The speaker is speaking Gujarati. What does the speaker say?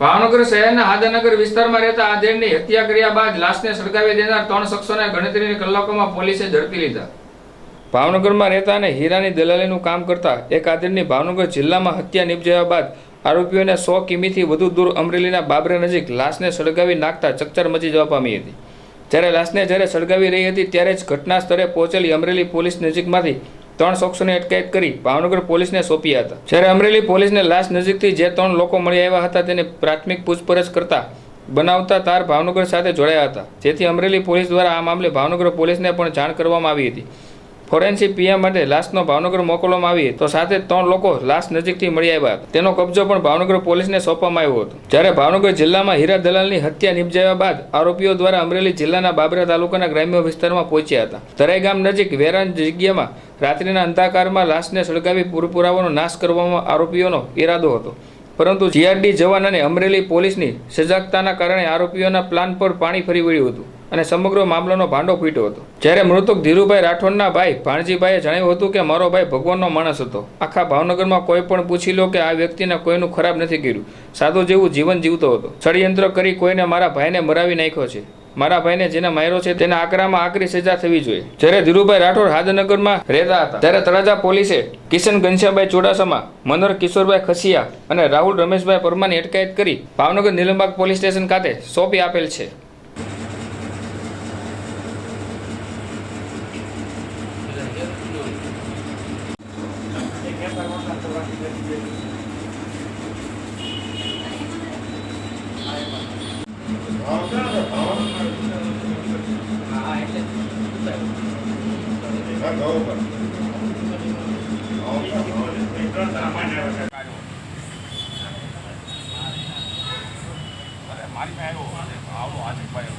ભાવનગર શહેરના આદાનગર વિસ્તારમાં રહેતા આધેડની હત્યા કર્યા બાદ લાશને સળગાવી દેનાર ત્રણ શખ્સોને ગણતરીની કલાકોમાં પોલીસે ઝડપી લીધા. ભાવનગરમાં રહેતા અને હીરાની દલાલીનું કામ કરતા એક આધેડની ભાવનગર જિલ્લામાં હત્યા નિપજાવ્યા બાદ આરોપીઓને સો કિમીથી વધુ દૂર અમરેલીના બાબરે નજીક લાશને સળગાવી નાખતા ચકચાર મચી જવા પામી હતી. જ્યારે લાશને જ્યારે સળગાવી રહી હતી ત્યારે જ ઘટના સ્થળે પહોંચેલી અમરેલી પોલીસ નજીકમાંથી ત્રણ શખ્સોને અટકાયત કરી ભાવનગર પોલીસને સોંપ્યા હતા. જ્યારે અમરેલી પોલીસને લાશ નજીકથી જે ત્રણ લોકો મળી આવ્યા હતા તેને પ્રાથમિક પૂછપરછ કરતા બનાવતા તાર ભાવનગર સાથે જોડાયા હતા. જેથી અમરેલી પોલીસ દ્વારા આ મામલે ભાવનગર પોલીસને પણ જાણ કરવામાં આવી હતી. ફોરેન્સિક પીએમ માટે લાશનો ભાવનગર મોકલવામાં આવી તો સાથે ત્રણ લોકો લાશ નજીકથી મળી આવ્યા હતા. તેનો કબજો પણ ભાવનગર પોલીસને સોંપવામાં આવ્યો હતો. જ્યારે ભાવનગર જિલ્લામાં હીરા દલાલની હત્યા નિપજાવ્યા બાદ આરોપીઓ દ્વારા અમરેલી જિલ્લાના બાબરા તાલુકાના ગ્રામ્ય વિસ્તારમાં પહોંચ્યા હતા. તરાઈ ગામ નજીક વેરાન જગ્યામાં રાત્રિના અંધાકારમાં લાશને સળગાવી પૂરપુરાવાનો નાશ કરવામાં આરોપીઓનો ઈરાદો હતો. પરંતુ જીઆરડી જવાન અને અમરેલી પોલીસની સજાગતાના કારણે આરોપીઓના પ્લાન પર પાણી ફરી વળ્યું હતું અને સમગ્ર મામલાનો ભાંડો ફૂટ્યો હતો. જ્યારે મૃતક ધીરુભાઈ રાઠોડના ભાઈ ભાણજીભાઈએ જણાવ્યું હતું કે મારો ભાઈ ભગવાનનો માણસ હતો. આખા ભાવનગરમાં કોઈ પણ પૂછી લો કે આ વ્યક્તિને કોઈનું ખરાબ નથી કર્યું. સાધુ જેવું જીવન જીવતો હતો. ષડયંત્ર કરી કોઈને મારા ભાઈને મરાવી નાખ્યો છે. મારા ભાઈને જેને માર્યો છે તેના આકરામાં આકરી સજા થવી જોઈએ. જ્યારે ધીરુભાઈ રાઠોડ હાદનગરમાં રહેતા હતા, ત્યારે તળાજા પોલીસે કિશન ઘનશ્યામભાઈ ચોડાસામાં, મનોહર કિશોરભાઈ ખસિયા અને રાહુલ રમેશભાઈ પરમાની અટકાયત કરી ભાવનગર નીલમબાગ પોલીસ સ્ટેશન ખાતે સોંપી આપેલ છે. મારી પાસે આવ્યો આવડો આજે ભાઈ